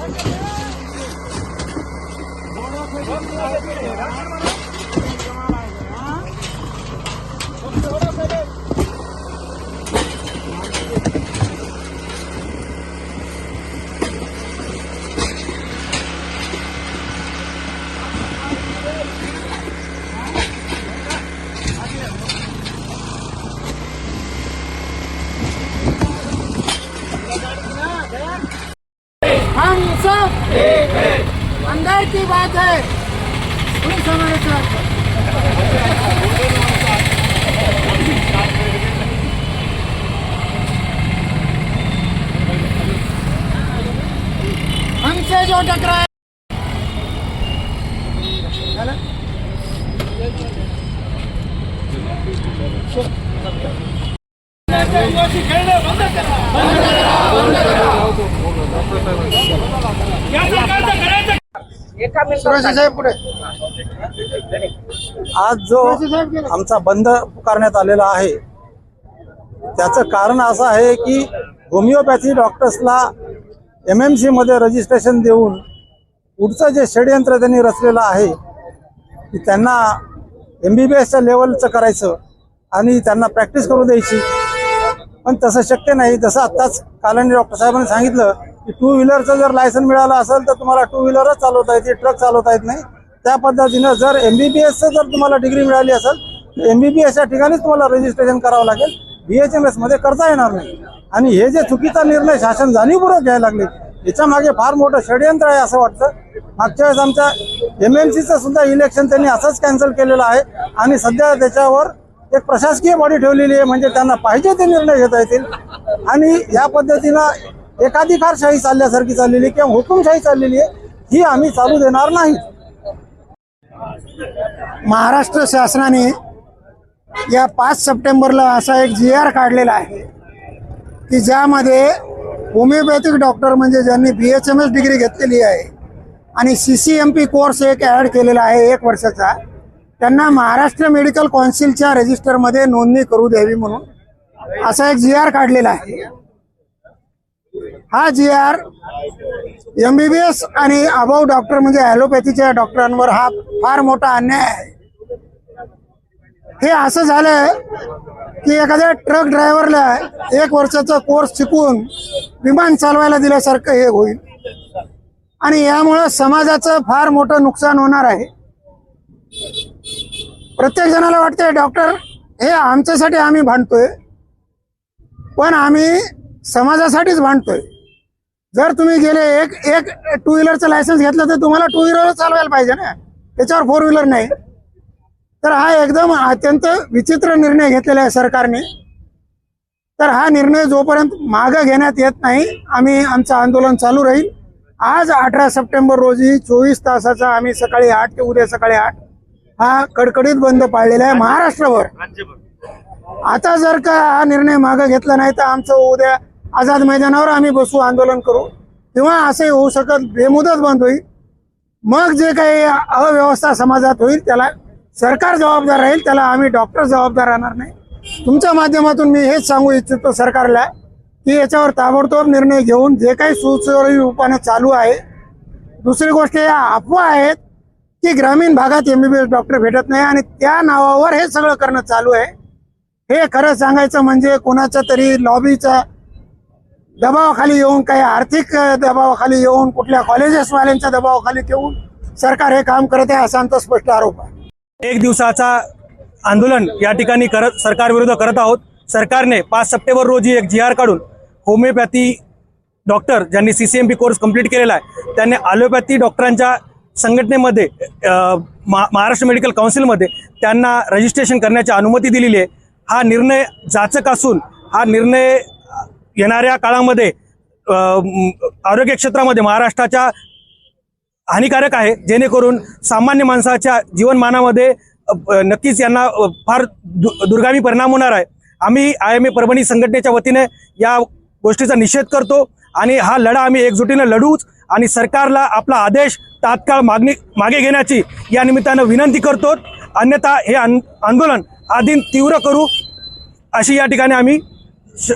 Bana koyun. Bana koyun. बात है। Police हमारे साथ हमसे जो टकराए खेळणं बंद करा बंद करा बंद करा? आज जो आमचा बंद पुकारण्यात आलेला आहे त्याचं कारण असं आहे की होमिओपॅथी डॉक्टर्सला एम एममध्ये रजिस्ट्रेशन देऊन पुढचं जे षडयंत्र त्यांनी रचलेलं आहे की त्यांना एम बी बी एसच्या लेवलचं करायचं आणि त्यांना प्रॅक्टिस करू द्यायची. पण तसं शक्य नाही. जसं आत्ताच कालांनी डॉक्टर साहेबांनी सांगितलं टू व्हीलरचं जर लायसन मिळालं असेल तर तुम्हाला टू व्हीलरच चालवता येते ट्रक चालवता येत नाही. त्या पद्धतीनं जर एम बी बी एसचं जर तुम्हाला डिग्री मिळाली असेल तर एम बी बी एसच्या ठिकाणीच तुम्हाला रजिस्ट्रेशन करावं लागेल. बी एच एम एसमध्ये करता येणार नाही. आणि हे जे चुकीचा निर्णय शासन जाणीवपूर्वक घ्यायला लागले याच्या मागे फार मोठं षडयंत्र आहे असं वाटतं. मागच्या वेळेस आमच्या एम एम सीचं सुद्धा इलेक्शन त्यांनी असंच कॅन्सल केलेलं आहे. आणि सध्या त्याच्यावर एक प्रशासकीय बॉडी ठेवलेली आहे म्हणजे त्यांना पाहिजे ते निर्णय घेता येतील. आणि या पद्धतीनं एकाधिकारशाही चालल्यासारखी चाललेली आहे किंवा हुकुमशाही चाललेली आहे ही आम्ही चालू देणार नाही. महाराष्ट्र शासनाने या पाच सप्टेंबरला असा एक जी आर काढलेला आहे की ज्यामध्ये होमिओपॅथिक डॉक्टर म्हणजे ज्यांनी B H M S degree घेतलेली आहे आणि C C M P course एक ॲड केलेला आहे एक वर्षाचा त्यांना महाराष्ट्र मेडिकल कौन्सिलच्या रजिस्टरमध्ये नोंदणी करू द्यावी म्हणून असा एक जी आर काढलेला आहे. हा जी आर एमबीबीएस आणि अभाव डॉक्टर म्हणजे ॲलोपॅथीच्या डॉक्टरांवर हा फार मोठा अन्याय आहे. हे असं झालंय की एखाद्या ट्रक ड्रायव्हरला एक वर्षाचा कोर्स शिकून विमान चालवायला दिल्यासारखं हे होईल. आणि यामुळं समाजाचं फार मोठं नुकसान होणार आहे. प्रत्येक जणाला वाटतंय डॉक्टर हे आमच्यासाठी आम्ही भांडतोय पण आम्ही समाजासाठीच भांडतोय. जर तुम्ही गेले एक एक टू व्हीलरचं लायसन्स घेतलं तर तुम्हाला टू व्हीलर चालवायला पाहिजे ना. त्याच्यावर फोर व्हीलर नाही. तर हा एकदम अत्यंत विचित्र निर्णय घेतलेला आहे सरकारने. तर हा निर्णय जोपर्यंत मागं घेण्यात येत नाही आम्ही आमचं आंदोलन चालू राहील. आज अठरा सप्टेंबर रोजी चोवीस तासाचा आम्ही सकाळी आठ ते उद्या सकाळी आठ हा कडकडीत बंद पाळलेला आहे महाराष्ट्रभर. आता जर का हा निर्णय मागे घेतला नाही तर आमचं उद्या आझाद मैदानावर आम्ही बसू आंदोलन करू. किंवा असे होऊ शकत बेमुदत बंद होईल. मग जे काही अव्यवस्था समाजात होईल त्याला सरकार जबाबदार राहील त्याला आम्ही डॉक्टर जबाबदार राहणार नाही. तुमच्या माध्यमातून मी हेच सांगू इच्छितो सरकारला की याच्यावर ताबडतोब निर्णय घेऊन जे काही सुसुरळी रूपाने चालू आहे दुसरी गोष्ट या अफवा आहेत की ग्रामीण भागात M B B S doctor भेटत नाही आणि त्या नावावर हे सगळं करणं चालू आहे. हे खरं सांगायचं म्हणजे कोणाच्या तरी लॉबीचा दबावाखाली येऊन काही आर्थिक दबावाखाली येऊन कुठल्या कॉलेजेसवाल्यांच्या दबावाखाली ठेवून सरकार हे काम करत आहे असा आमचा स्पष्ट आरोप आहे. एक दिवसाचा आंदोलन या ठिकाणी करत सरकारविरुद्ध करत आहोत. सरकारने पाच सप्टेंबर रोजी एक जी आर काढून होमिओपॅथी डॉक्टर ज्यांनी C C M P course complete केलेला आहे त्यांनी ॲलोपॅथी डॉक्टरांच्या संघटनेमध्ये मा- महाराष्ट्र मेडिकल काउन्सिलमध्ये त्यांना रजिस्ट्रेशन करण्याची अनुमती दिलेली आहे. हा निर्णय जाचक असून हा निर्णय येणाऱ्या काळामध्ये आरोग्य क्षेत्रामध्ये महाराष्ट्राच्या हानिकारक आहे. जेणेकरून सामान्य माणसाच्या जीवनमानामध्ये नक्कीच यांना फार दु- दुर्गामी परिणाम होणार आहे. आम्ही आय एम ए परभणी संघटनेच्या वतीने या गोष्टीचा निषेध करतो आणि हा लढा आम्ही एकजुटीनं लढूच आणि सरकारला आपला आदेश तात्काळ मागणी मागे घेण्याची या निमित्तानं विनंती करतो. अन्यथा हे आंदोलन आधी तीव्र करू अशी या ठिकाणी आम्ही श-